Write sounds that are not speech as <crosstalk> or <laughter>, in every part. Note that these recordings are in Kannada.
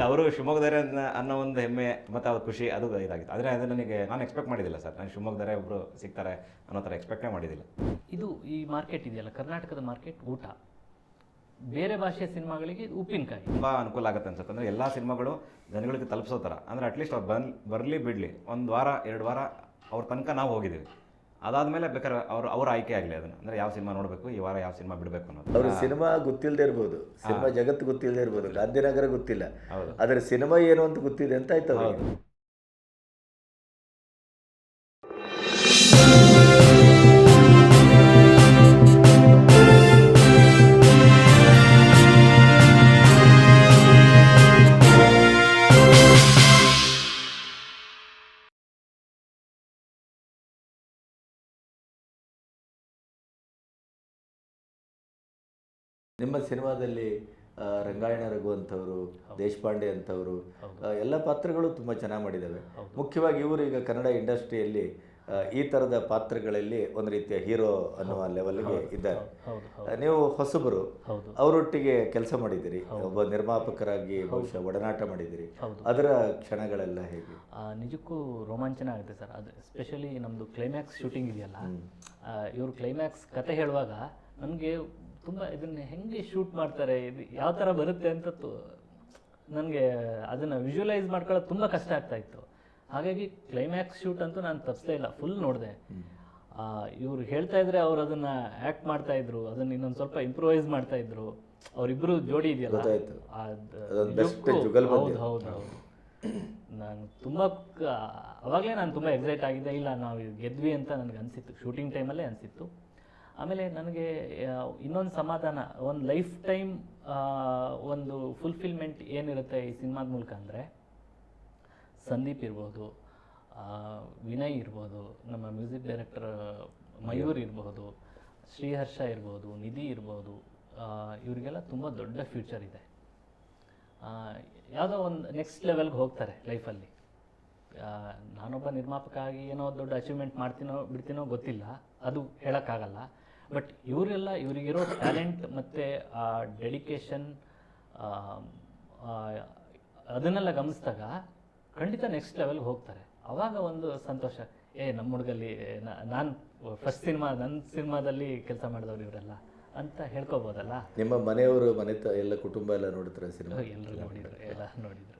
ಇಲ್ಲ ಅವರು ಶಿವಮೊಗ್ಗದರೆ ಅನ್ನೋ ಒಂದು ಹೆಮ್ಮೆ ಮತ್ತು ಅವ್ರ ಖುಷಿ ಅದು ಇದಾಗಿತ್ತು. ಆದರೆ ಅದು ನನಗೆ ನಾನು ಎಕ್ಸ್ಪೆಕ್ಟ್ ಮಾಡಿದ್ದಿಲ್ಲ ಸರ್. ನಾನು ಶಿವಮೊಗ್ಗದರೆ ಒಬ್ಬರು ಸಿಗ್ತಾರೆ ಅನ್ನೋ ಥರ ಎಕ್ಸ್ಪೆಕ್ಟೇ ಮಾಡಿದ್ದಿಲ್ಲ ಇದು ಈ ಮಾರ್ಕೆಟ್ ಇದೆಯಲ್ಲ ಕರ್ನಾಟಕದ ಮಾರ್ಕೆಟ್ ಊಟ. ಬೇರೆ ಭಾಷೆಯ ಸಿನಿಮಾಗಳಿಗೆ ಉಪ್ಪಿನಕಾಯಿ. ತುಂಬ ಅನುಕೂಲ ಆಗುತ್ತೆ ಅನ್ಸುತ್ತೆ. ಅಂದರೆ ಎಲ್ಲ ಸಿನಿಮಾಗಳು ಜನಗಳಿಗೆ ತಲುಪಿಸೋ ಥರ. ಅಂದರೆ ಅಟ್ಲೀಸ್ಟ್ ಅವ್ರು ಬನ್ ಬರಲಿ ಬಿಡಲಿ ಒಂದು ವಾರ ಎರಡು ವಾರ ಅವ್ರ ತನಕ ನಾವು ಹೋಗಿದ್ದೀವಿ. ಅದಾದಮೇಲೆ ಬೇಕಾದ್ರೆ ಅವ್ರ ಅವ್ರ ಆಯ್ಕೆ ಆಗಲಿ ಅದನ್ನ. ಅಂದ್ರೆ ಯಾವ ಸಿನಿಮಾ ನೋಡಬೇಕು ಈ ವಾರ ಯಾವ ಸಿನಿಮಾ ಬಿಡಬೇಕು ಅನ್ನೋದು. ಅವ್ರ ಸಿನಿಮಾ ಗೊತ್ತಿಲ್ಲದೆ ಇರ್ಬೋದು. ಸಿನಿಮಾ ಜಗತ್ತು ಗೊತ್ತಿಲ್ಲದೆ ಇರ್ಬೋದು. ಗಾಂಧಿನಗರ ಗೊತ್ತಿಲ್ಲ. ಆದ್ರೆ ಸಿನಿಮಾ ಏನು ಅಂತ ಗೊತ್ತಿದೆ ಅಂತ ಆಯ್ತು ನಿಮ್ಮ ಸಿನಿಮಾದಲ್ಲಿ ರಂಗಾಯಣ ರಘು ಅಂತವರು ದೇಶಪಾಂಡೆ ಅಂತವರು ಎಲ್ಲ ಪಾತ್ರಗಳು ತುಂಬ ಚೆನ್ನಾಗಿ ಮಾಡಿದ್ದಾವೆ ಮುಖ್ಯವಾಗಿ ಇವರು ಈಗ ಕನ್ನಡ ಇಂಡಸ್ಟ್ರಿಯಲ್ಲಿ ಈ ಥರದ ಪಾತ್ರಗಳಲ್ಲಿ ಒಂದು ರೀತಿಯ ಹೀರೋ ಅನ್ನುವ ಲೆವೆಲ್ಗೆ ಇದ್ದಾರೆ. ನೀವು ಹೊಸಬರು ಅವರೊಟ್ಟಿಗೆ ಕೆಲಸ ಮಾಡಿದ್ದೀರಿ ಒಬ್ಬ ನಿರ್ಮಾಪಕರಾಗಿ ಬಹುಶಃ ಒಡನಾಟ ಮಾಡಿದ್ದೀರಿ ಅದರ ಕ್ಷಣಗಳೆಲ್ಲ ಹೇಗೆ? ನಿಜಕ್ಕೂ ರೋಮಾಂಚನ ಆಗುತ್ತೆ ಸರ್. ಅದು ಎಸ್ಪೆಷಲಿ ನಮ್ಮದು ಕ್ಲೈಮ್ಯಾಕ್ಸ್ ಶೂಟಿಂಗ್ ಇದೆಯಲ್ಲ ಇವರು ಕ್ಲೈಮ್ಯಾಕ್ಸ್ ಕತೆ ಹೇಳುವಾಗ ನನಗೆ ತುಂಬ ಇದನ್ನ ಹೆಂಗೆ ಶೂಟ್ ಮಾಡ್ತಾರೆ ಇದು ಯಾವ ಥರ ಬರುತ್ತೆ ಅಂತ ನನಗೆ ಅದನ್ನು ವಿಜುವಲೈಸ್ ಮಾಡ್ಕೊಳ್ಳೋದು ತುಂಬ ಕಷ್ಟ ಆಗ್ತಾ ಇತ್ತು. ಹಾಗಾಗಿ ಕ್ಲೈಮ್ಯಾಕ್ಸ್ ಶೂಟ್ ಅಂತೂ ನಾನು ತಪ್ಪಿಸ್ತಾ ಇಲ್ಲ ಫುಲ್ ನೋಡಿದೆ. ಇವ್ರು ಹೇಳ್ತಾ ಇದ್ರೆ ಅವ್ರು ಅದನ್ನ ಆ್ಯಕ್ಟ್ ಮಾಡ್ತಾ ಇದ್ರು ಅದನ್ನ ಇನ್ನೊಂದು ಸ್ವಲ್ಪ ಇಂಪ್ರೂವೈಸ್ ಮಾಡ್ತಾ ಇದ್ರು. ಅವರಿಬ್ಬರು ಜೋಡಿ ಇದೆಯಲ್ಲ? ಹೌದು ಹೌದು ಹೌದು. ನಾನು ತುಂಬ ಅವಾಗಲೇ ನಾನು ತುಂಬ ಎಕ್ಸೈಟ್ ಆಗಿದ್ದೆ ಇಲ್ಲ ನಾವು ಗೆದ್ವಿ ಅಂತ ನನಗೆ ಅನಿಸಿತ್ತು. ಶೂಟಿಂಗ್ ಟೈಮಲ್ಲೇ ಅನಿಸಿತ್ತು. ಆಮೇಲೆ ನನಗೆ ಇನ್ನೊಂದು ಸಮಾಧಾನ, ಒಂದು ಲೈಫ್ ಟೈಮ್ ಒಂದು ಫುಲ್ಫಿಲ್ಮೆಂಟ್ ಏನಿರುತ್ತೆ ಈ ಸಿನಿಮಾದ ಮೂಲಕ ಅಂದರೆ, ಸಂದೀಪ್ ಇರ್ಬೋದು ವಿನಯ್ ಇರ್ಬೋದು, ನಮ್ಮ ಮ್ಯೂಸಿಕ್ ಡೈರೆಕ್ಟರ್, ಮಯೂರ್ ಇರ್ಬೋದು, ಶ್ರೀಹರ್ಷ ಇರ್ಬೋದು, ನಿಧಿ ಇರ್ಬೋದು ಇವರಿಗೆಲ್ಲ ತುಂಬ ದೊಡ್ಡ ಫ್ಯೂಚರ್ ಇದೆ. ಯಾವುದೋ ಒಂದು ನೆಕ್ಸ್ಟ್ ಲೆವೆಲ್ಗೆ ಹೋಗ್ತಾರೆ ಲೈಫಲ್ಲಿ ನಾನೊಬ್ಬ ನಿರ್ಮಾಪಕ ಆಗಿ ಏನೋ ದೊಡ್ಡ ಅಚೀವ್ಮೆಂಟ್ ಮಾಡ್ತೀನೋ, ಬಿಡ್ತೀನೋ ಗೊತ್ತಿಲ್ಲ, ಅದು ಹೇಳೋಕ್ಕಾಗಲ್ಲ. ಬಟ್ ಇವರೆಲ್ಲ ಇವರಿಗಿರೋ ಟ್ಯಾಲೆಂಟ್ ಮತ್ತು ಆ ಡೆಡಿಕೇಶನ್ ಅದನ್ನೆಲ್ಲ ಗಮನಿಸಿದಾಗ ಖಂಡಿತ ನೆಕ್ಸ್ಟ್ ಲೆವೆಲ್ಗೆ ಹೋಗ್ತಾರೆ. ಅವಾಗ ಒಂದು ಸಂತೋಷ. ಏ ನಮ್ಮ ಹುಡುಗಲ್ಲಿ ನಾನು ಫಸ್ಟ್ ಸಿನಿಮಾ ನನ್ನ ಸಿನಿಮಾದಲ್ಲಿ ಕೆಲಸ ಮಾಡಿದವ್ರು ಇವರೆಲ್ಲ ಅಂತ ಹೇಳ್ಕೋಬೋದಲ್ಲ? ನಿಮ್ಮ ಮನೆಯವರು ಮನೆ ಎಲ್ಲ ಕುಟುಂಬ ಎಲ್ಲ ನೋಡಿದ್ರೆ ಸಿನಿಮಾ ಎಲ್ಲರೂ ನೋಡಿದ್ರು ಎಲ್ಲ ನೋಡಿದ್ರು.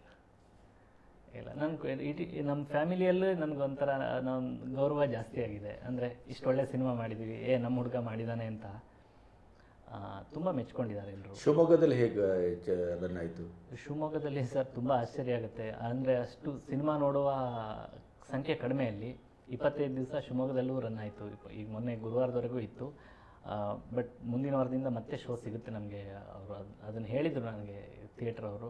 ಇಲ್ಲ ನನ್ನ ಇಡೀ ನಮ್ಮ ಫ್ಯಾಮಿಲಿಯಲ್ಲೂ ನನಗೊಂಥರ ನಮ್ಮ ಗೌರವ ಜಾಸ್ತಿ ಆಗಿದೆ. ಅಂದರೆ ಇಷ್ಟು ಒಳ್ಳೆ ಸಿನಿಮಾ ಮಾಡಿದ್ದೀವಿ ಏ ನಮ್ಮ ಹುಡುಗ ಮಾಡಿದ್ದಾನೆ ಅಂತ. ತುಂಬ ಮೆಚ್ಕೊಂಡಿದ್ದಾರೆ ಎಲ್ಲರೂ ಶಿವಮೊಗ್ಗದಲ್ಲಿ ಹೇಗೆ ರನ್ ಅದನ್ನಾಯ್ತು ಶಿವಮೊಗ್ಗದಲ್ಲಿ ಸರ್ ತುಂಬ ಆಶ್ಚರ್ಯ ಆಗುತ್ತೆ. ಅಂದರೆ ಅಷ್ಟು ಸಿನಿಮಾ ನೋಡುವ ಸಂಖ್ಯೆ ಕಡಿಮೆ ಅಲ್ಲಿ. ಇಪ್ಪತ್ತೈದು ದಿವಸ ಶಿವಮೊಗ್ಗದಲ್ಲೂ ರನ್ ಆಯಿತು. ಈಗ ಮೊನ್ನೆ ಗುರುವಾರದವರೆಗೂ ಇತ್ತು. ಬಟ್ ಮುಂದಿನ ವಾರದಿಂದ ಮತ್ತೆ ಶೋ ಸಿಗುತ್ತೆ ನಮಗೆ. ಅವರು ಅದನ್ನು ಹೇಳಿದರು ನನಗೆ ಥಿಯೇಟರ್ ಅವರು.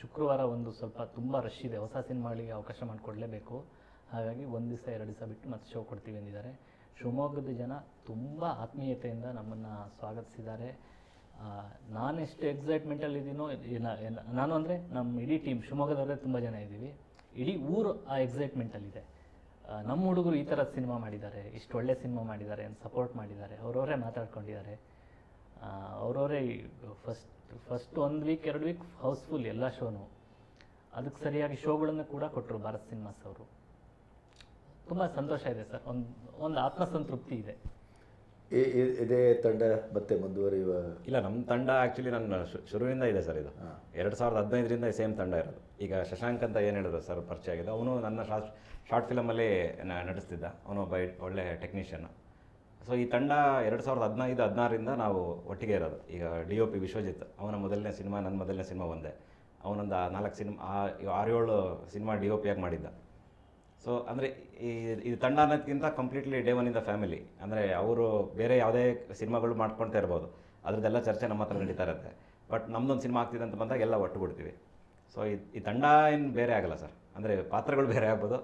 ಶುಕ್ರವಾರ ಒಂದು ಸ್ವಲ್ಪ ತುಂಬ ರಶ್ ಇದೆ. ಹೊಸ ಸಿನಿಮಾಗಳಿಗೆ ಅವಕಾಶ ಮಾಡಿಕೊಡ್ಲೇಬೇಕು. ಹಾಗಾಗಿ ಒಂದು ದಿವಸ, ಎರಡು ದಿವಸ ಬಿಟ್ಟು ಮತ್ತೆ ಶೋ ಕೊಡ್ತೀವಿ ಎಂದಿದ್ದಾರೆ. ಶಿವಮೊಗ್ಗದ ಜನ ತುಂಬ ಆತ್ಮೀಯತೆಯಿಂದ ನಮ್ಮನ್ನು ಸ್ವಾಗತಿಸಿದ್ದಾರೆ. ನಾನು ನಾನೆಷ್ಟು ಎಕ್ಸೈಟ್ಮೆಂಟಲ್ಲಿ ಇದ್ದೀನೋ ನಾನು ಅಂದರೆ ನಮ್ಮ ಇಡೀ ಟೀಮ್ ಶಿವಮೊಗ್ಗದವರೇ ತುಂಬ ಜನ ಇದ್ದೀವಿ. ಇಡೀ ಊರು ಆ ಎಕ್ಸೈಟ್ಮೆಂಟಲ್ಲಿದೆ ನಮ್ಮ ಹುಡುಗರು ಈ ಥರ ಸಿನಿಮಾ ಮಾಡಿದ್ದಾರೆ, ಇಷ್ಟು ಒಳ್ಳೆ ಸಿನಿಮಾ ಮಾಡಿದ್ದಾರೆ ಅಂತ ಸಪೋರ್ಟ್ ಮಾಡಿದ್ದಾರೆ. ಅವರವರೇ ಮಾತಾಡ್ಕೊಂಡಿದ್ದಾರೆ. ಅವರವರೇ ಫಸ್ಟ್ ಫಸ್ಟ್ ಒಂದು ವೀಕ್ ಎರಡು ವೀಕ್ ಹೌಸ್ಫುಲ್ ಎಲ್ಲ ಶೋನು ಅದಕ್ಕೆ ಸರಿಯಾಗಿ ಶೋಗಳನ್ನು ಕೂಡ ಕೊಟ್ಟರು ಭಾರತ್ ಸಿನಿಮಾಸ್ ಅವರು. ತುಂಬ ಸಂತೋಷ ಇದೆ ಸರ್. ಒಂದು ಒಂದು ಆತ್ಮಸಂತೃಪ್ತಿ ಇದೆ. ಇದೇ ತಂಡ ಮತ್ತೆ ಮುಂದುವರಿಯುವ? ಇಲ್ಲ ನಮ್ಮ ತಂಡ ಆ್ಯಕ್ಚುಲಿ ನನ್ನ ಶುರುವಿನಿಂದ ಶುರುವಿಂದ ಇದೆ ಸರ್ ಇದು. ಎರಡು ಸಾವಿರದ ಹದಿನೈದರಿಂದ ಸೇಮ್ ತಂಡ ಇರೋದು. ಈಗ ಶಶಾಂಕ್ ಅಂತ ಏನು ಹೇಳಿದ್ರು ಸರ್ ಪರಿಚಯ ಆಗಿದೆ. ಅವನು ನನ್ನ ಶಾರ್ಟ್ ಶಾರ್ಟ್ ಫಿಲಮಲ್ಲಿ ನಟಿಸ್ತಿದ್ದ. ಅವನು ಒಬ್ಬ ಒಳ್ಳೆ ಟೆಕ್ನಿಷಿಯನ್ ಸೊ ಈ ತಂಡ ಎರಡು ಸಾವಿರದ ಹದಿನೈದು, ಹದಿನಾರರಿಂದ ನಾವು ಒಟ್ಟಿಗೆ ಇರೋದು. ಈಗ ಡಿ ಒ ಪಿ ವಿಶ್ವಜಿತ್, ಅವನ ಮೊದಲನೇ ಸಿನಿಮಾ, ನನ್ನ ಮೊದಲನೇ ಸಿನಿಮಾ ಒಂದೇ. ಅವನೊಂದು ನಾಲ್ಕು ಸಿನಿಮಾ ಆರು ಏಳು ಸಿನಿಮಾ ಡಿ ಒ ಪಿ ಆಗಿ ಮಾಡಿದ್ದ. ಸೊ ಅಂದರೆ ಈ ಇದು ತಂಡ ಅನ್ನೋದಕ್ಕಿಂತ completely day one in the family ಅಂದರೆ ಅವರು ಬೇರೆ ಯಾವುದೇ ಸಿನಿಮಾಗಳು ಮಾಡ್ಕೊಳ್ತಾ ಇರ್ಬೋದು. ಅದರದ್ದೆಲ್ಲ ಚರ್ಚೆ ನಮ್ಮ ಹತ್ರ ನಡೀತಾ ಇರುತ್ತೆ. ಬಟ್ ನಮ್ದೊಂದು ಸಿನಿಮಾ ಆಗ್ತಿದೆ ಅಂತ ಬಂದಾಗ ಎಲ್ಲ ಒಟ್ಟುಬಿಡ್ತೀವಿ ಸೊ ಈ ಈ ತಂಡ ಏನು ಬೇರೆ ಆಗಲ್ಲ ಸರ್. ಅಂದರೆ ಪಾತ್ರಗಳು ಬೇರೆ ಆಗ್ಬೋದು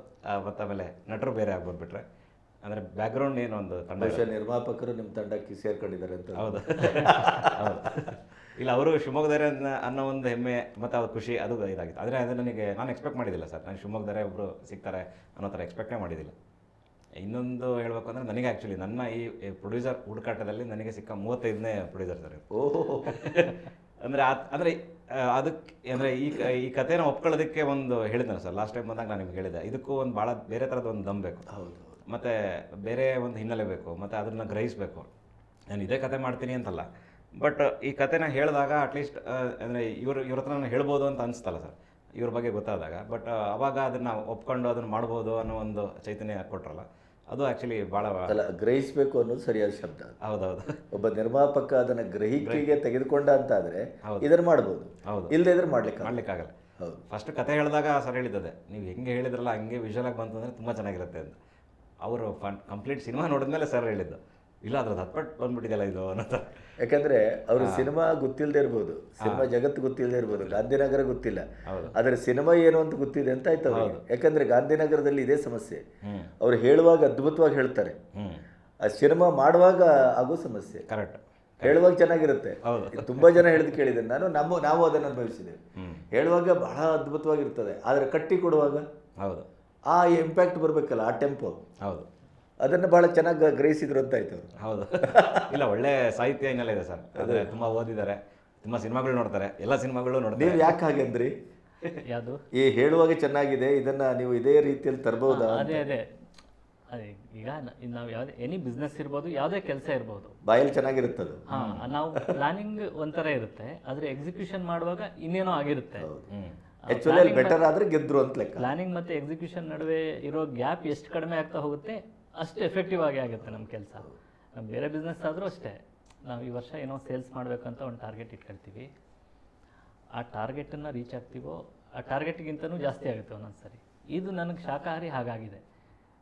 ಮತ್ತು ಆಮೇಲೆ ನಟರು ಬೇರೆ ಆಗ್ಬೋದು ಬಿಟ್ರೆ. ಅಂದರೆ ಬ್ಯಾಕ್ಗ್ರೌಂಡ್ ಏನು ಒಂದು ತಂಡ ಬಹುಶಃ ನಿರ್ಮಾಪಕರು ನಿಮ್ಮ ತಂಡಕ್ಕೆ ಸೇರ್ಕೊಂಡಿದ್ದಾರೆ ಅಂತ. ಹೌದು. ಇಲ್ಲ ಅವರು ಶಿವಮೊಗ್ಗದರೆ ಅನ್ನೋ ಒಂದು ಹೆಮ್ಮೆ ಮತ್ತು ಅವ್ರ ಖುಷಿ ಅದು ಇದಾಗಿತ್ತು. ಆದರೆ ಅದು ನನಗೆ ನಾನು ಎಕ್ಸ್ಪೆಕ್ಟ್ ಮಾಡಿದ್ದಿಲ್ಲ ಸರ್. ನಾನು ಶಿವಮೊಗ್ಗದರೆ ಒಬ್ಬರು ಸಿಗ್ತಾರೆ ಅನ್ನೋ ಥರ ಎಕ್ಸ್ಪೆಕ್ಟೇ ಮಾಡಿದ್ದಿಲ್ಲ ಇನ್ನೊಂದು ಹೇಳಬೇಕು ಅಂದರೆ ನನಗೆ ಆ್ಯಕ್ಚುಲಿ ನನ್ನ ಈ ಪ್ರೊಡ್ಯೂಸರ್ ಹುಡುಕಾಟದಲ್ಲಿ ನನಗೆ ಸಿಕ್ಕ ಮೂವತ್ತೈದನೇ ಪ್ರೊಡ್ಯೂಸರ್ ಸರ್. ಓಹೋ. ಅಂದರೆ ಅಂದರೆ ಅದಕ್ಕೆ ಅಂದರೆ ಈ ಈ ಕಥೆನ ಒಪ್ಕೊಳ್ಳೋದಕ್ಕೆ ಒಂದು ಹೇಳಿದ್ನಲ್ಲ ಸರ್. ಲಾಸ್ಟ್ ಟೈಮ್ ಬಂದಾಗ ನಾನು ನಿಮ್ಗೆ ಹೇಳಿದೆ. ಇದಕ್ಕೂ ಒಂದು ಭಾಳ ಬೇರೆ ಥರದ ಒಂದು ದಮ್ ಬೇಕು. ಹೌದು. ಮತ್ತು ಬೇರೆ ಒಂದು ಹಿನ್ನೆಲೆ ಬೇಕು ಮತ್ತು ಅದನ್ನು ಗ್ರಹಿಸಬೇಕು. ನಾನು ಇದೇ ಕತೆ ಮಾಡ್ತೀನಿ ಅಂತಲ್ಲ. ಬಟ್ ಈ ಕತೆನ ಹೇಳಿದಾಗ ಅಟ್ಲೀಸ್ಟ್ ಅಂದರೆ ಇವರು ಇವ್ರ ಹತ್ರ ನಾನು ಹೇಳ್ಬೋದು ಅಂತ ಅನಿಸ್ತಲ್ಲ ಸರ್. ಇವ್ರ ಬಗ್ಗೆ ಗೊತ್ತಾದಾಗ. ಬಟ್ ಅವಾಗ ಅದನ್ನು ಒಪ್ಕೊಂಡು ಅದನ್ನು ಮಾಡ್ಬೋದು ಅನ್ನೋ ಒಂದು ಚೈತನ್ಯ ಕೊಟ್ರಲ್ಲ ಅದು ಆ್ಯಕ್ಚುಲಿ ಭಾಳ ಅಲ್ಲ ಗ್ರಹಿಸಬೇಕು ಅನ್ನೋದು ಸರಿಯಾದ ಶಬ್ದ. ಹೌದೌದು. ಒಬ್ಬ ನಿರ್ಮಾಪಕ ಅದನ್ನ ಗ್ರಹಿಕೆಗೆ ತೆಗೆದುಕೊಂಡ ಅಂತ ಆದ್ರೆ. ಇದನ್ನ ಮಾಡ್ಬೋದು. ಹೌದು. ಇಲ್ಲದೆ ಇದ್ರೆ ಮಾಡ್ಲಿಕ್ಕೆ. ಮಾಡ್ಲಿಕ್ಕಾಗಲ್ಲ. ಹೌದು. ಫಸ್ಟ್ ಕತೆ ಹೇಳಿದಾಗ ಸರ್ ಹೇಳಿದ್ದದೆ ನೀವು ಹೆಂಗೆ ಹೇಳಿದ್ರಲ್ಲ ಹಂಗೆ ವಿಷಲಾಗಿ ಆಗಿ ಬಂತು ಅಂದರೆ ತುಂಬ ಚೆನ್ನಾಗಿರುತ್ತೆ ಅಂತ. ಅವರು ಫನ್ ಕಂಪ್ಲೀಟ್ ಸಿನಿಮಾ ನೋಡಿದ್ಮೇಲೆ ಸರ್ ಹೇಳಿದ್ದು ಇಲ್ಲ ಅದ್ರದ್ದು ಹತ್ಪಟ್ಟು ಬಂದ್ಬಿಟ್ಟಿದೆಯಲ್ಲ ಇದು ಅನ್ನೋ ಥರ ಯಾಕಂದ್ರೆ ಅವ್ರ ಸಿನಿಮಾ ಗೊತ್ತಿಲ್ಲದೆ ಇರ್ಬೋದು ಸಿನಿಮಾ ಜಗತ್ತು ಗೊತ್ತಿಲ್ಲದೆ ಇರ್ಬೋದು ಗಾಂಧಿನಗರ ಗೊತ್ತಿಲ್ಲ. ಆದ್ರೆ ಸಿನಿಮಾ ಏನು ಅಂತ ಗೊತ್ತಿದೆ ಅಂತ ಆಯ್ತು ಯಾಕಂದ್ರೆ ಗಾಂಧಿನಗರದಲ್ಲಿ ಇದೇ ಸಮಸ್ಯೆ. ಅವ್ರು ಹೇಳುವಾಗ ಅದ್ಭುತವಾಗಿ ಹೇಳ್ತಾರೆ. ಆ ಸಿನಿಮಾ ಮಾಡುವಾಗ ಆಗೋ ಸಮಸ್ಯೆ. ಕರೆಕ್ಟ್ ಹೇಳುವಾಗ ಚೆನ್ನಾಗಿರುತ್ತೆ. ತುಂಬಾ ಜನ ಹೇಳಿದ್ ಕೇಳಿದ್ದೇನೆ. ನಾನು ನಮ್ಮ ನಾವು ಅದನ್ನು ಅನುಭವಿಸಿದ್ದೇವೆ. ಹೇಳುವಾಗ ಬಹಳ ಅದ್ಭುತವಾಗಿರ್ತದೆ. ಆದ್ರೆ ಕಟ್ಟಿ ಕೊಡುವಾಗ? ಹೌದು. ಆ ಇಂಪ್ಯಾಕ್ಟ್ ಬರಬೇಕಲ್ಲ ಆ ಟೆಂಪೋ ಹೌದು. ಅದನ್ನು ಭಾಳ ಚೆನ್ನಾಗಿ ಗ್ರಹಿಸಿದ್ರು ಅಂತ ಆಯ್ತು ಅವರು. ಹೌದು. ಇಲ್ಲ ಒಳ್ಳೆ ಸಾಹಿತ್ಯ ಹಿನ್ನೆಲೆ ಇದೆ ಸರ್. ಅದೇ. ತುಂಬ ಓದಿದ್ದಾರೆ. ತುಂಬ ಸಿನಿಮಾಗಳು ನೋಡ್ತಾರೆ. ಎಲ್ಲ ಸಿನಿಮಾಗಳು ನೋಡ್ತಾರೆ. ನೀವು ಯಾಕೆ ಹಾಗೆಂದ್ರಿ ಯಾವುದು? ಈ ಹೇಳುವಾಗ ಚೆನ್ನಾಗಿದೆ ಇದನ್ನ ನೀವು ಇದೇ ರೀತಿಯಲ್ಲಿ ತರಬಹುದಾ ಅದೇ ಅದೇ. ಅದೇ ಈಗ ನಾವು ಯಾವುದೇ ಎನಿ ಬಿಸ್ನೆಸ್ ಇರ್ಬೋದು ಯಾವುದೇ ಕೆಲಸ ಇರ್ಬೋದು. ಬಾಯಲ್ಲಿ ಚೆನ್ನಾಗಿರುತ್ತದು. ಹಾಂ ನಾವು ಪ್ಲಾನಿಂಗ್ ಒಂಥರ ಇರುತ್ತೆ ಆದರೆ ಎಕ್ಸಿಕ್ಯೂಷನ್ ಮಾಡುವಾಗ ಇನ್ನೇನೋ ಆಗಿರುತ್ತೆ. ಹ್ಞೂ ಆಕ್ಚುಲಿ ಅಲ್ಲಿ ಬೆಟರ್ ಆದ್ರೆ ಗೆದ್ರು ಅಂತ ಲೆಕ್ಕ. ಪ್ಲಾನಿಂಗ್ ಮತ್ತೆ ಎಕ್ಸಿಕ್ಯೂಷನ್ ನಡುವೆ ಇರೋ ಗ್ಯಾಪ್ ಎಷ್ಟು ಕಡಿಮೆ ಆಗ್ತಾ ಹೋಗುತ್ತೆ ಅಷ್ಟು ಎಫೆಕ್ಟಿವ್ ಆಗಿ ಆಗುತ್ತೆ ನಮ್ಮ ಕೆಲಸ. ನಮ್ಮ ಬೇರೆ ಬಿಸ್ನೆಸ್ ಆದರೂ ಅಷ್ಟೇ. ನಾವು ಈ ವರ್ಷ ಏನೋ ಸೇಲ್ಸ್ ಮಾಡಬೇಕಂತ ಒಂದು ಟಾರ್ಗೆಟ್ ಇಟ್ಕೊಳ್ತೀವಿ. ಆ ಟಾರ್ಗೆಟನ್ನು ರೀಚ್ ಆಗ್ತೀವೋ ಆ ಟಾರ್ಗೆಟ್ಗಿಂತನೂ ಜಾಸ್ತಿ ಆಗುತ್ತೆ ಒಂದೊಂದು ಸರಿ ಇದು ನನಗೆ ಶಾಖಾಹಾರಿ ಹಾಗಾಗಿದೆ.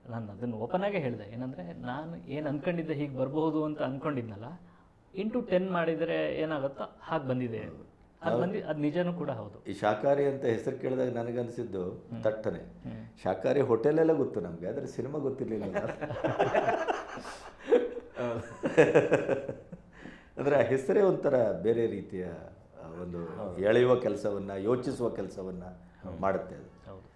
ನಾನು ಅದನ್ನು ಓಪನ್ ಆಗೇ ಹೇಳಿದೆ. ಏನಂದರೆ ನಾನು ಏನು ಅನ್ಕೊಂಡಿದ್ದೆ ಹೀಗೆ ಬರಬಹುದು ಅಂತ ಅಂದ್ಕೊಂಡಿದ್ನಲ್ಲ ಇಂಟು ಟೆನ್ ಮಾಡಿದರೆ ಏನಾಗುತ್ತೋ ಹಾಗೆ ಬಂದಿದೆ. ಅದು ನಿಜನೂ ಕೂಡ ಹೌದು. ಈ ಶಾಖಾರಿ ಅಂತ ಹೆಸರು ಕೇಳಿದಾಗ ನನಗನ್ಸಿದ್ದು ತಟ್ಟನೆ. ಶಾಖಾರಿ ಹೋಟೆಲ್ ಎಲ್ಲ ಗೊತ್ತು ನಮ್ಗೆ ಆದ್ರೆ ಸಿನಿಮಾ ಗೊತ್ತಿರ್ಲಿಲ್ಲ ಅಂದ್ರೆ ಆ ಹೆಸರೇ ಒಂಥರ ಬೇರೆ ರೀತಿಯ ಒಂದು ಎಳೆಯುವ ಕೆಲಸವನ್ನ ಯೋಚಿಸುವ ಕೆಲಸವನ್ನ ಮಾಡುತ್ತೆ ಅದು. ಹೌದು.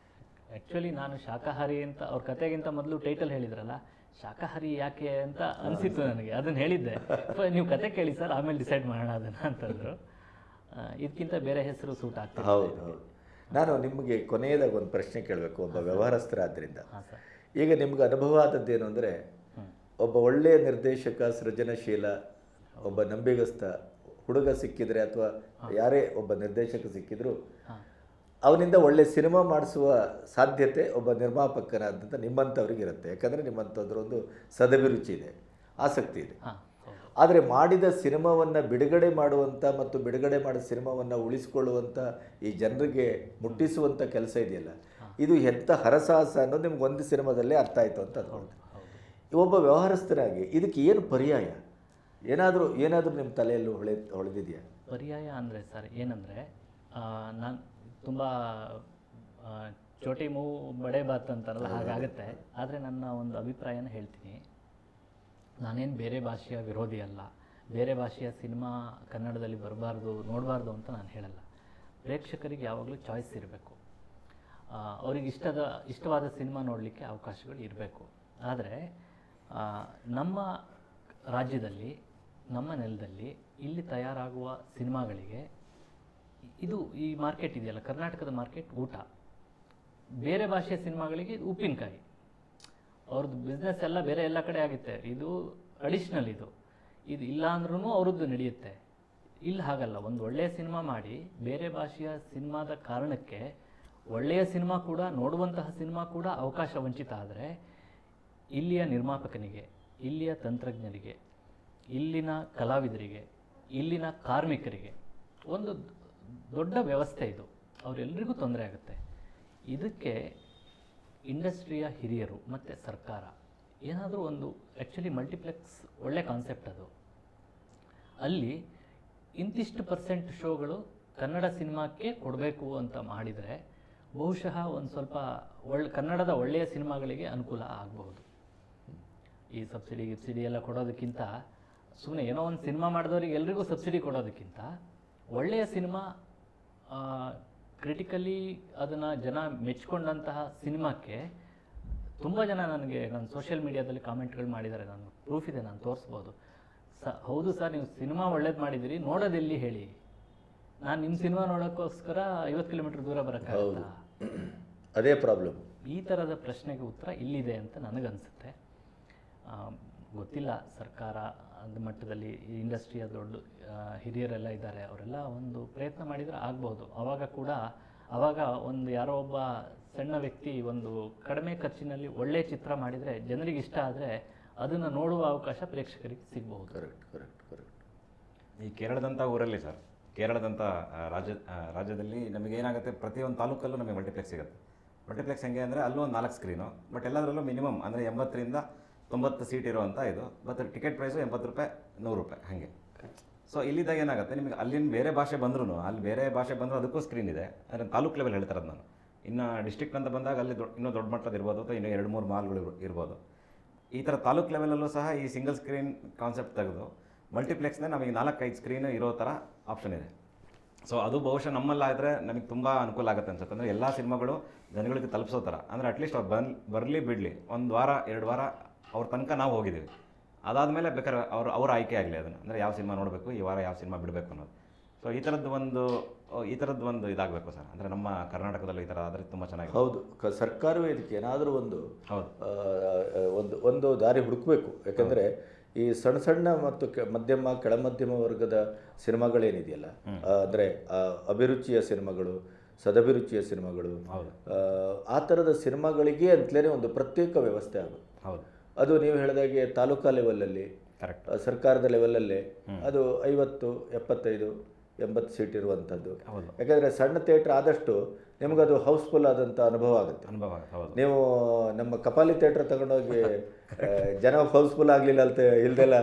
ಆ್ಯಕ್ಚುಲಿ ನಾನು ಶಾಖಾಹಾರಿ ಅಂತ ಅವ್ರ ಕತೆಗಿಂತ ಮೊದಲು ಟೈಟಲ್ ಹೇಳಿದ್ರಲ್ಲ ಶಾಖಾಹಾರಿ ಯಾಕೆ ಅಂತ ಅನಿಸಿತ್ತು ನನಗೆ ಅದನ್ನು ಹೇಳಿದ್ದೆ. ನೀವು ಕತೆ ಕೇಳಿ ಸರ್ ಆಮೇಲೆ ಡಿಸೈಡ್ ಮಾಡೋಣ ಅದನ್ನು ಅಂತಂದರು. ಇದಕ್ಕಿಂತ ಬೇರೆ ಹೆಸರು ಸೂಟ್ ಆಗ್ತದೆ ಹೌದು ಹೌದು. ನಾನು ನಿಮಗೆ ಕೊನೆಯದಾಗ ಒಂದು ಪ್ರಶ್ನೆ ಕೇಳಬೇಕು ಒಬ್ಬ ವ್ಯವಹಾರಸ್ಥರ ಆದ್ದರಿಂದ ಈಗ ನಿಮ್ಗೆ ಅನುಭವ ಆದದ್ದೇನು ಅಂದರೆ ಒಬ್ಬ ಒಳ್ಳೆಯ ನಿರ್ದೇಶಕ ಸೃಜನಶೀಲ ಒಬ್ಬ ನಂಬಿಗಸ್ತ ಹುಡುಗ ಸಿಕ್ಕಿದ್ರೆ ಅಥವಾ ಯಾರೇ ಒಬ್ಬ ನಿರ್ದೇಶಕ ಸಿಕ್ಕಿದ್ರು ಅವನಿಂದ ಒಳ್ಳೆ ಸಿನಿಮಾ ಮಾಡಿಸುವ ಸಾಧ್ಯತೆ ಒಬ್ಬ ನಿರ್ಮಾಪಕನಾದಂಥ ನಿಮ್ಮಂಥವ್ರಿಗಿರುತ್ತೆ ಯಾಕಂದರೆ ನಿಮ್ಮಂಥದ್ರ ಒಂದು ಸದಭಿರುಚಿ ಇದೆ ಆಸಕ್ತಿ ಇದೆ. ಆದರೆ ಮಾಡಿದ ಸಿನಿಮಾವನ್ನು ಬಿಡುಗಡೆ ಮಾಡುವಂಥ ಮತ್ತು ಬಿಡುಗಡೆ ಮಾಡಿದ ಸಿನಿಮಾವನ್ನು ಉಳಿಸಿಕೊಳ್ಳುವಂಥ ಈ ಜನರಿಗೆ ಮುಟ್ಟಿಸುವಂಥ ಕೆಲಸ ಇದೆಯಲ್ಲ? ಇದು ಎಂಥ ಹರಸಾಹಸ ಅನ್ನೋದು ನಿಮ್ಗೆ ಒಂದು ಸಿನಿಮಾದಲ್ಲಿ ಅರ್ಥ ಆಯಿತು ಅಂತ ಅನ್ಕೊಂಡು. ಒಬ್ಬ ವ್ಯವಹಾರಸ್ಥರಾಗಿ ಇದಕ್ಕೆ ಏನು ಪರ್ಯಾಯ? ಏನಾದರೂ ಏನಾದರೂ ನಿಮ್ಮ ತಲೆಯಲ್ಲಿ ಹೊಳೆ ಹೊಳೆದಿದೆಯಾ? ಪರ್ಯಾಯ ಅಂದರೆ ಸರ್ ಏನಂದರೆ ನಾನು ತುಂಬ ಚೋಟಿ ಮೂವು ಬಡೆ ಬಾತ್ ಅಂತಾರಲ್ಲ ಹಾಗಾಗುತ್ತೆ. ಆದರೆ ನನ್ನ ಒಂದು ಅಭಿಪ್ರಾಯನ ಹೇಳ್ತೀನಿ. ನಾನೇನು ಬೇರೆ ಭಾಷೆಯ ವಿರೋಧಿ ಅಲ್ಲ, ಬೇರೆ ಭಾಷೆಯ ಸಿನಿಮಾ ಕನ್ನಡದಲ್ಲಿ ಬರಬಾರ್ದು, ನೋಡಬಾರ್ದು ಅಂತ ನಾನು ಹೇಳಲ್ಲ. ಪ್ರೇಕ್ಷಕರಿಗೆ ಯಾವಾಗಲೂ ಚಾಯ್ಸ್ ಇರಬೇಕು. ಅವ್ರಿಗೆ ಇಷ್ಟದ, ಇಷ್ಟವಾದ ಸಿನಿಮಾ ನೋಡಲಿಕ್ಕೆ ಅವಕಾಶಗಳು ಇರಬೇಕು. ಆದರೆ ನಮ್ಮ ರಾಜ್ಯದಲ್ಲಿ, ನಮ್ಮ ನೆಲದಲ್ಲಿ ಇಲ್ಲಿ ತಯಾರಾಗುವ ಸಿನಿಮಾಗಳಿಗೆ ಇದು ಈ ಮಾರ್ಕೆಟ್ ಇದೆಯಲ್ಲ, ಕರ್ನಾಟಕದ ಮಾರ್ಕೆಟ್ ಊಟ. ಬೇರೆ ಭಾಷೆಯ ಸಿನಿಮಾಗಳಿಗೆ ಉಪ್ಪಿನಕಾಯಿ. ಅವ್ರದ್ದು ಬಿಸ್ನೆಸ್ ಎಲ್ಲ ಬೇರೆ ಎಲ್ಲ ಕಡೆ ಆಗುತ್ತೆ. ಇದು ಅಡಿಷ್ನಲ್ ಇದು. ಇದು ಇಲ್ಲ ಅಂದ್ರೂ ಅವ್ರದ್ದು ನಡೆಯುತ್ತೆ. ಇಲ್ಲಿ ಹಾಗಲ್ಲ. ಒಂದು ಒಳ್ಳೆಯ ಸಿನಿಮಾ ಮಾಡಿ, ಬೇರೆ ಭಾಷೆಯ ಸಿನಿಮಾದ ಕಾರಣಕ್ಕೆ ಒಳ್ಳೆಯ ಸಿನಿಮಾ ಕೂಡ, ನೋಡುವಂತಹ ಸಿನಿಮಾ ಕೂಡ ಅವಕಾಶ ವಂಚಿತ ಆದರೆ, ಇಲ್ಲಿಯ ನಿರ್ಮಾಪಕನಿಗೆ, ಇಲ್ಲಿಯ ತಂತ್ರಜ್ಞರಿಗೆ, ಇಲ್ಲಿನ ಕಲಾವಿದರಿಗೆ, ಇಲ್ಲಿನ ಕಾರ್ಮಿಕರಿಗೆ ಒಂದು ದೊಡ್ಡ ವ್ಯವಸ್ಥೆ ಇದು. ಅವರೆಲ್ಲರಿಗೂ ತೊಂದರೆ ಆಗುತ್ತೆ. ಇದಕ್ಕೆ ಇಂಡಸ್ಟ್ರಿಯ ಹಿರಿಯರು ಮತ್ತು ಸರ್ಕಾರ, ಏನಾದರೂ ಒಂದು ಆ್ಯಕ್ಚುಲಿ ಮಲ್ಟಿಪ್ಲೆಕ್ಸ್ ಒಳ್ಳೆ ಕಾನ್ಸೆಪ್ಟ್ ಅದು. ಅಲ್ಲಿ ಇಂತಿಷ್ಟು ಪರ್ಸೆಂಟ್ ಶೋಗಳು ಕನ್ನಡ ಸಿನಿಮಾಕ್ಕೆ ಕೊಡಬೇಕು ಅಂತ ಮಾಡಿದರೆ ಬಹುಶಃ ಒಂದು ಸ್ವಲ್ಪ ಒಳ್ಳೆ ಕನ್ನಡದ ಒಳ್ಳೆಯ ಸಿನಿಮಾಗಳಿಗೆ ಅನುಕೂಲ ಆಗಬಹುದು. ಈ ಸಬ್ಸಿಡಿ, ಗಿಬ್ಸಿಡಿ ಎಲ್ಲ ಕೊಡೋದಕ್ಕಿಂತ ಸುಮ್ಮನೆ ಏನೋ ಒಂದು ಸಿನಿಮಾ ಮಾಡಿದವರಿಗೆ ಎಲ್ರಿಗೂ ಸಬ್ಸಿಡಿ ಕೊಡೋದಕ್ಕಿಂತ ಒಳ್ಳೆಯ ಸಿನಿಮಾ ಕ್ರಿಟಿಕಲಿ ಅದನ್ನು ಜನ ಮೆಚ್ಕೊಂಡಂತಹ ಸಿನಿಮಾಕ್ಕೆ ತುಂಬ ಜನ ನನಗೆ ನನ್ನ ಸೋಷಿಯಲ್ ಮೀಡಿಯಾದಲ್ಲಿ ಕಾಮೆಂಟ್ಗಳು ಮಾಡಿದ್ದಾರೆ. ನಾನು ಪ್ರೂಫ್ ಇದೆ ನಾನು ತೋರಿಸ್ಬೋದು. ಸ ಹೌದು ಸರ್ ನೀವು ಸಿನಿಮಾ ಒಳ್ಳೇದು ಮಾಡಿದ್ದೀರಿ ನೋಡೋದೆಲ್ಲಿ ಹೇಳಿ? ನಾನು ನಿಮ್ಮ ಸಿನಿಮಾ ನೋಡೋಕ್ಕೋಸ್ಕರ ಐವತ್ತು ಕಿಲೋಮೀಟರ್ ದೂರ ಬರೋಕ್ಕಾಗಲ್ಲ ಅದೇ ಪ್ರಾಬ್ಲಮ್ ಈ ಥರದ ಪ್ರಶ್ನೆಗೆ ಉತ್ತರ ಇಲ್ಲಿದೆ ಅಂತ ನನಗನ್ಸುತ್ತೆ. ಗೊತ್ತಿಲ್ಲ ಸರ್ಕಾರ ಮಟ್ಟದಲ್ಲಿ ಈ ಇಂಡಸ್ಟ್ರಿಯ ದೊಡ್ಡ ಹಿರಿಯರೆಲ್ಲ ಇದ್ದಾರೆ, ಅವರೆಲ್ಲ ಒಂದು ಪ್ರಯತ್ನ ಮಾಡಿದರೆ ಆಗ್ಬೋದು. ಆವಾಗ ಕೂಡ ಆವಾಗ ಒಂದು ಯಾರೋ ಒಬ್ಬ ಸಣ್ಣ ವ್ಯಕ್ತಿ ಒಂದು ಕಡಿಮೆ ಖರ್ಚಿನಲ್ಲಿ ಒಳ್ಳೆಯ ಚಿತ್ರ ಮಾಡಿದರೆ, ಜನರಿಗೆ ಇಷ್ಟ ಆದರೆ ಅದನ್ನು ನೋಡುವ ಅವಕಾಶ ಪ್ರೇಕ್ಷಕರಿಗೆ ಸಿಗಬಹುದು. Correct correct correct. ಈ ಕೇರಳದಂಥ ಊರಲ್ಲಿ ಸರ್ ಕೇರಳದಂಥ ರಾಜ್ಯ ರಾಜ್ಯದಲ್ಲಿ ನಮಗೆ ಏನಾಗುತ್ತೆ, ಪ್ರತಿಯೊಂದು ತಾಲೂಕಲ್ಲೂ ನಮಗೆ ಮಲ್ಟಿಪ್ಲೆಕ್ಸ್ ಸಿಗುತ್ತೆ. ಮಲ್ಟಿಪ್ಲೆಕ್ಸ್ ಹೆಂಗೆ ಅಂದರೆ ಅಲ್ಲೂ ಒಂದು ನಾಲ್ಕು ಸ್ಕ್ರೀನು ಬಟ್ ಎಲ್ಲದರಲ್ಲೂ ಮಿನಿಮಮ್ ಅಂದರೆ ಎಂಬತ್ತರಿಂದ ತೊಂಬತ್ತು ಸೀಟ್ ಇರುವಂಥ ಇದು. ಮತ್ತು ಟಿಕೆಟ್ ಪ್ರೈಸು ಎಂಬತ್ತು ರೂಪಾಯಿ, ನೂರು ರೂಪಾಯಿ, ಹಾಗೆ. ಸೊ ಇಲ್ಲಿದ್ದಾಗ ಏನಾಗುತ್ತೆ? ನಿಮಗೆ ಅಲ್ಲಿನ ಬೇರೆ ಭಾಷೆ ಬಂದ್ರೂ ಅಲ್ಲಿ ಬೇರೆ ಭಾಷೆ ಬಂದರೂ ಅದಕ್ಕೂ ಸ್ಕ್ರೀನ್ ಇದೆ. ಅಂದರೆ ತಾಲೂಕು ಲೆವೆಲ್ ಹೇಳ್ತಾರೆ ನಾನು. ಇನ್ನು ಡಿಸ್ಟಿಕ್ ಅಂತ ಬಂದಾಗ ಅಲ್ಲಿ ದೊಡ್ಡ ಇನ್ನೂ ದೊಡ್ಡ ಮಟ್ಟದ ಇರ್ಬೋದು ಅಥವಾ ಇನ್ನೂ ಎರಡು ಮೂರು ಮಾಲ್ಗಳು ಇರ್- ಇರ್ಬೋದು. ಈ ಥರ ತಾಲೂಕು ಲೆವೆಲಲ್ಲೂ ಸಹ ಈ ಸಿಂಗಲ್ ಸ್ಕ್ರೀನ್ ಕಾನ್ಸೆಪ್ಟ್ ತೆಗೆದು ಮಲ್ಟಿಪ್ಲೆಕ್ಸ್ನೇ ನಮಗೆ ನಾಲ್ಕೈದು ಸ್ಕ್ರೀನ್ ಇರೋ ಥರ ಆಪ್ಷನ್ ಇದೆ. ಸೊ ಅದು ಬಹುಶಃ ನಮ್ಮಲ್ಲಾದರೆ ನಮಗೆ ತುಂಬ ಅನುಕೂಲ ಆಗುತ್ತೆ ಅನ್ಸುತ್ತೆ. ಅಂದರೆ ಎಲ್ಲ ಸಿನಿಮಾಗಳು ಜನಗಳಿಗೆ ತಲುಪಿಸೋ ಥರ ಅಂದರೆ ಅಟ್ಲೀಸ್ಟ್ ಅವ್ರು ಬನ್ ಬರಲಿ, ಬಿಡಲಿ. ಒಂದು ವಾರ, ಎರಡು ವಾರ ಅವ್ರ ತನಕ ನಾವು ಹೋಗಿದ್ದೀವಿ. ಅದಾದಮೇಲೆ ಬೇಕಾದ್ರೆ ಅವ್ರ ಅವ್ರ ಆಯ್ಕೆ ಆಗಲಿ ಅದನ್ನು. ಅಂದರೆ ಯಾವ ಸಿನಿಮಾ ನೋಡಬೇಕು ಈ ವಾರ ಯಾವ ಸಿನಿಮಾ ಬಿಡಬೇಕು ಅನ್ನೋದು. ಸೊ ಈ ಥರದ್ದು ಒಂದು ಈ ಥರದ್ದು ಒಂದು ಇದಾಗಬೇಕು ಸರ್. ಅಂದರೆ ನಮ್ಮ ಕರ್ನಾಟಕದಲ್ಲಿ ಈ ಥರ ಆದರೆ ತುಂಬ ಚೆನ್ನಾಗಿ ಹೌದು. ಕ ಸರ್ಕಾರವೇ ಇದಕ್ಕೆ ಏನಾದರೂ ಒಂದು ಹೌದು. ಒಂದು ಒಂದು ದಾರಿ ಹುಡುಕಬೇಕು. ಯಾಕಂದರೆ ಈ ಸಣ್ಣ ಸಣ್ಣ ಮತ್ತು ಕೆ ಮಧ್ಯಮ ಕೆಳಮಧ್ಯಮ ವರ್ಗದ ಸಿನಿಮಾಗಳೇನಿದೆಯಲ್ಲ ಅಂದರೆ ಅಭಿರುಚಿಯ ಸಿನಿಮಾಗಳು ಸದಭಿರುಚಿಯ ಸಿನಿಮಾಗಳು ಆ ಥರದ ಸಿನಿಮಾಗಳಿಗೆ ಅಂತಲೇ ಒಂದು ಪ್ರತ್ಯೇಕ ವ್ಯವಸ್ಥೆ ಆಗುತ್ತೆ. ಹೌದು. ಅದು ನೀವು ಹೇಳಿದಾಗೆ ತಾಲೂಕಾ ಲೆವೆಲಲ್ಲಿ ಕರೆಕ್ಟ್ ಸರ್ಕಾರದ ಲೆವೆಲಲ್ಲೇ ಅದು ಐವತ್ತು ಎಪ್ಪತ್ತೈದು ಎಂಬತ್ತು ಸೀಟ್ ಇರುವಂಥದ್ದು ಯಾಕಂದರೆ ಸಣ್ಣ ಥಿಯೇಟ್ರ್ ಆದಷ್ಟು ನಿಮಗದು ಹೌಸ್ಫುಲ್ ಆದಂಥ ಅನುಭವ ಆಗುತ್ತೆ. ಅನುಭವ ಆಗುತ್ತೆ, ನೀವು ನಮ್ಮ ಕಪಾಲಿ ಥಿಯೇಟ್ರ್ ತಗೊಂಡೋಗಿ <laughs> ಜನ ಹೌಸ್ಫುಲ್ ಆಗಲಿಲ್ಲ ಅಂತ ಇಲ್ದೆಲ್ಲ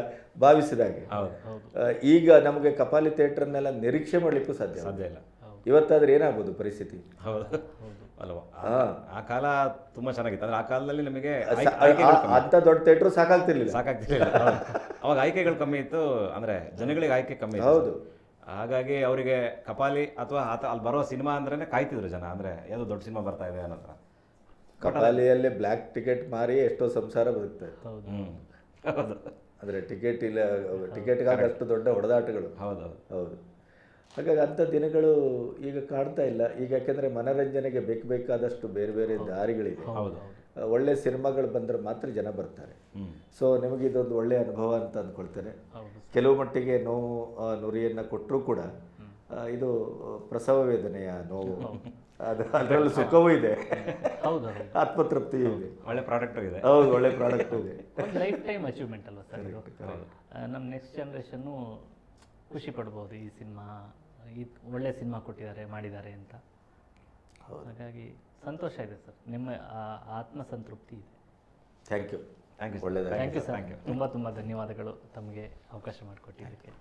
ಭಾವಿಸಿದಾಗೆ ಹೌದು. ಈಗ ನಮಗೆ ಕಪಾಲಿ ಥಿಯೇಟ್ರನ್ನೆಲ್ಲ ನಿರೀಕ್ಷೆ ಮಾಡಲಿಕ್ಕೂ ಸಾಧ್ಯ ಇಲ್ಲ. ಸಾಧ್ಯ ಇಲ್ಲ. ಇವತ್ತಾದ್ರೆ ಏನಾಗ್ಬೋದು ಪರಿಸ್ಥಿತಿ? ಹೌದು. ಅಲ್ವಾ? ಆ- ಆ ಕಾಲ ತುಂಬಾ ಚೆನ್ನಾಗಿತ್ತು. ಅಂದ್ರೆ ಆ ಕಾಲದಲ್ಲಿ ನಮಗೆ ಅಂತ ದೊಡ್ಡ ಥಿಯೇಟ್ರು ಸಾಕಾಗ್ತಿರ್ಲಿಲ್ಲ. ಸಾಕಾಗ್ತಿರ್ಲಿಲ್ಲ. ಅವಾಗ ಆಯ್ಕೆಗಳು ಕಮ್ಮಿ ಇತ್ತು. ಅಂದ್ರೆ ಜನಗಳಿಗೆ ಆಯ್ಕೆ ಕಮ್ಮಿ ಇತ್ತು. ಹೌದು. ಹಾಗಾಗಿ ಅವರಿಗೆ ಕಪಾಲಿ ಅಥವಾ ಆತ ಅಲ್ಲಿ ಬರೋ ಸಿನಿಮಾ ಅಂದ್ರೆ ಕಾಯ್ತಿದ್ರು ಜನ. ಅಂದ್ರೆ ಯಾವುದೋ ದೊಡ್ಡ ಸಿನಿಮಾ ಬರ್ತಾ ಇದೆ ಅನ್ನೋದ್ರ ಕಪಾಲಿಯಲ್ಲಿ ಬ್ಲ್ಯಾಕ್ ಟಿಕೆಟ್ ಮಾರಿ ಎಷ್ಟೋ ಸಂಸಾರ ಬರುತ್ತೆ ಅಂದ್ರೆ ಹೌದು. ಅಂದರೆ ಟಿಕೆಟ್ ಇಲ್ಲ ಟಿಕೆಟ್ಗಾಗಷ್ಟು ದೊಡ್ಡ ಹೊಡೆದಾಟಗಳು. ಹೌದು ಹೌದು. ಹೌದು. ಹಾಗಾಗಿ ಅಂಥ ದಿನಗಳು ಈಗ ಕಾಣ್ತಾ ಇಲ್ಲ. ಈಗ ಯಾಕೆಂದರೆ ಮನೋರಂಜನೆಗೆ ಬೇಕು ಬೇಕಾದಷ್ಟು ಬೇರೆ ಬೇರೆ ದಾರಿಗಳಿದೆ. ಹೌದು. ಒಳ್ಳೆ ಸಿನಿಮಾಗಳು ಬಂದರೆ ಮಾತ್ರ ಜನ ಬರ್ತಾರೆ. ಸೊ ನಿಮಗೆ ಇದೊಂದು ಒಳ್ಳೆಯ ಅನುಭವ ಅಂತ ಅಂದ್ಕೊಳ್ತೇನೆ. ಕೆಲವು ಮಟ್ಟಿಗೆ ನೋವು ನುರಿಯನ್ನ ಕೊಟ್ಟರೂ ಕೂಡ ಇದು ಪ್ರಸವ ವೇದನೆಯ ನೋವು. ಅದು ಅದರಲ್ಲಿ ಸುಖವೂ ಇದೆ. ಹೌದು ಹೌದು. ಆತ್ಮತೃಪ್ತಿ ಇದೆ. ಒಳ್ಳೆ ಪ್ರಾಡಕ್ಟ್ ಇದೆ ಹೌದು ಒಳ್ಳೆ ಪ್ರಾಡಕ್ಟ್ ಇದೆ. <laughs> ಒಂದು ಲೈಫ್ ಟೈಮ್ ಅಚೀವ್ಮೆಂಟ್ ಅಲ್ವಾ ಸರ್ ಇದು? ನಮ್ಮ ನೆಕ್ಸ್ಟ್ ಜನ್ರೇಷನ್ನು ಖುಷಿ ಪಡ್ಬೋದು ಈ ಸಿನಿಮಾ ಈ ಒಳ್ಳೆ ಸಿನಿಮಾ ಕೊಟ್ಟಿದ್ದಾರೆ ಮಾಡಿದ್ದಾರೆ ಅಂತ. ಹಾಗಾಗಿ ಸಂತೋಷ ಇದೆ ಸರ್. ನಿಮ್ಮ ಆತ್ಮ ಆತ್ಮಸಂತೃಪ್ತಿ ಇದೆ. Thank you thank you sir thank you sir ತುಂಬ ತುಂಬ ಧನ್ಯವಾದಗಳು ತಮಗೆ ಅವಕಾಶ ಮಾಡಿಕೊಟ್ಟಿದ್ದಕ್ಕೆ.